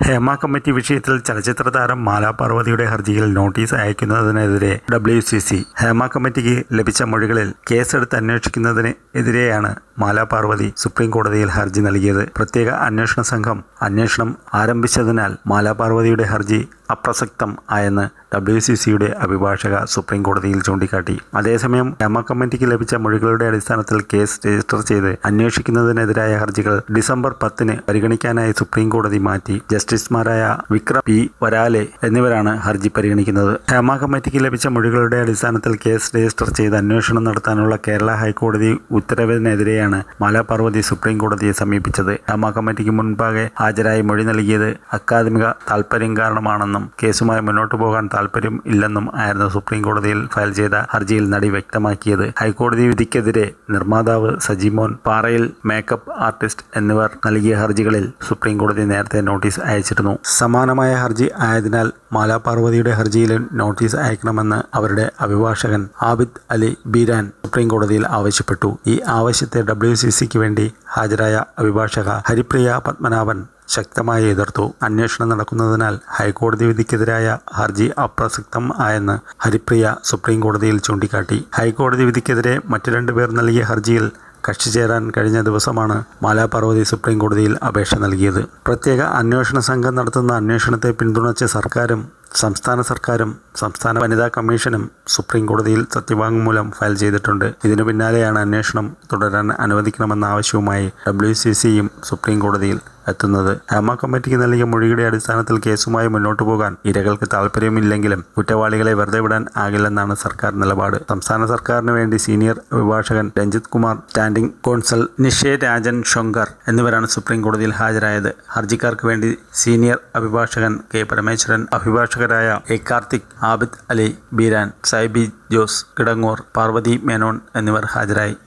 Hema committee വിഷയത്തിൽ ചലച്ചിത്ര താരം മാലാ പാർവതിയുടെ ഹർജിയിൽ നോട്ടീസ് അയക്കുന്നതിനെതിരെ ഡബ്ല്യു സി സി. ഹേമ കമ്മിറ്റിക്ക് ലഭിച്ച മൊഴികളിൽ കേസെടുത്ത് അന്വേഷിക്കുന്നതിന് എതിരെയാണ് മാലാ പാർവതി സുപ്രീം കോടതിയിൽ ഹർജി നൽകിയത്. പ്രത്യേക അന്വേഷണ സംഘം അന്വേഷണം ആരംഭിച്ചതിനാൽ മാലാ പാർവതിയുടെ ഹർജി അപ്രസക്തം ആയെന്ന് ഡബ്ല്യു സി സിയുടെ അഭിഭാഷക സുപ്രീം കോടതിയിൽ ചൂണ്ടിക്കാട്ടി. അതേസമയം ഹേമ കമ്മിറ്റിക്ക് ലഭിച്ച മൊഴികളുടെ അടിസ്ഥാനത്തിൽ കേസ് രജിസ്റ്റർ ചെയ്ത് അന്വേഷിക്കുന്നതിനെതിരായ ഹർജികൾ ഡിസംബർ പത്തിന് പരിഗണിക്കാനായി സുപ്രീം കോടതി മാറ്റി. ജസ്റ്റിസുമാരായ വിക്രം പി. വരാലെ എന്നിവരാണ് ഹർജി പരിഗണിക്കുന്നത്. ഹേമ കമ്മിറ്റിക്ക് ലഭിച്ച മൊഴികളുടെ അടിസ്ഥാനത്തിൽ കേസ് രജിസ്റ്റർ ചെയ്ത് അന്വേഷണം നടത്താനുള്ള കേരള ഹൈക്കോടതി ഉത്തരവിനെതിരെയാണ് മാലാപാർവതി സുപ്രീം കോടതിയെ സമീപിച്ചത്. ഹേമ കമ്മിറ്റിക്ക് മുൻപാകെ ഹാജരായി മൊഴി നൽകിയത് അക്കാദമിക താൽപര്യം കാരണമാണെന്നും കേസുമായി മുന്നോട്ടു പോകാൻ താൽപര്യം ഇല്ലെന്നും ആയിരുന്നു സുപ്രീം കോടതിയിൽ ഫയൽ ചെയ്ത ഹർജിയിൽ നടി വ്യക്തമാക്കിയത്. ഹൈക്കോടതി വിധിക്കെതിരെ നിർമ്മാതാവ് സജിമോൻ പാറയിൽ മേക്കപ്പ് ആർട്ടിസ്റ്റ് എന്നിവർ നൽകിയ ഹർജികളിൽ സുപ്രീം കോടതി നേരത്തെ നോട്ടീസ് അയച്ചിരുന്നു. സമാനമായ ഹർജി ആയതിനാൽ മാലാ പാർവതിയുടെ ഹർജിയിലും നോട്ടീസ് അയക്കണമെന്ന് അവരുടെ അഭിഭാഷകൻ ആബിദ് അലി ബീരാൻ സുപ്രീം കോടതിയിൽ ആവശ്യപ്പെട്ടു. ഈ ആവശ്യത്തെ ഡബ്ല്യു സി സിക്ക് വേണ്ടി ഹാജരായ അഭിഭാഷക ഹരിപ്രിയ പത്മനാഭൻ ശക്തമായി എതിർത്തു. അന്വേഷണം നടക്കുന്നതിനാൽ ഹൈക്കോടതി വിധിക്കെതിരായ ഹർജി അപ്രസക്തം ആയെന്ന് ഹരിപ്രിയ സുപ്രീം കോടതിയിൽ ചൂണ്ടിക്കാട്ടി. ഹൈക്കോടതി വിധിക്കെതിരെ മറ്റു രണ്ടുപേർ നൽകിയ ഹർജിയിൽ കക്ഷി ചേരാൻ കഴിഞ്ഞ ദിവസമാണ് മാലാപാർവതി സുപ്രീം കോടതിയിൽ അപേക്ഷ നൽകിയത്. പ്രത്യേക അന്വേഷണ സംഘം നടത്തുന്ന അന്വേഷണത്തെ പിന്തുണച്ച സർക്കാരും സംസ്ഥാന സർക്കാരും സംസ്ഥാന വനിതാ കമ്മീഷനും സുപ്രീം കോടതിയിൽ സത്യവാങ്മൂലം ഫയൽ ചെയ്തിട്ടുണ്ട്. ഇതിനു പിന്നാലെയാണ് അന്വേഷണം തുടരാൻ അനുവദിക്കണമെന്ന ആവശ്യവുമായി ഡബ്ല്യു സി സിയും സുപ്രീം കോടതിയിൽ എത്തുന്നത് ഹേമ കമ്മിറ്റിക്ക് നൽകിയ മൊഴിയുടെ അടിസ്ഥാനത്തിൽ കേസുമായി മുന്നോട്ടു പോകാൻ ഇരകൾക്ക് താല്പര്യമില്ലെങ്കിലും കുറ്റവാളികളെ വെറുതെ വിടാൻ ആകില്ലെന്നാണ് സർക്കാർ നിലപാട്. സംസ്ഥാന സർക്കാരിന് വേണ്ടി സീനിയർ അഭിഭാഷകൻ രഞ്ജിത് കുമാർ സ്റ്റാൻഡിംഗ് കോൺസൽ നിഷേ രാജൻ ഷൊങ്കർ എന്നിവരാണ് സുപ്രീം കോടതിയിൽ ഹാജരായത്. ഹർജിക്കാർക്ക് വേണ്ടി സീനിയർ അഭിഭാഷകൻ കെ. പരമേശ്വരൻ അഭിഭാഷകരായ എ. കാർത്തിക് ആബിദ് അലി ബീരാൻ സൈബി ജോസ് കിടങ്ങൂർ പാർവതി മേനോൻ എന്നിവർ ഹാജരായി.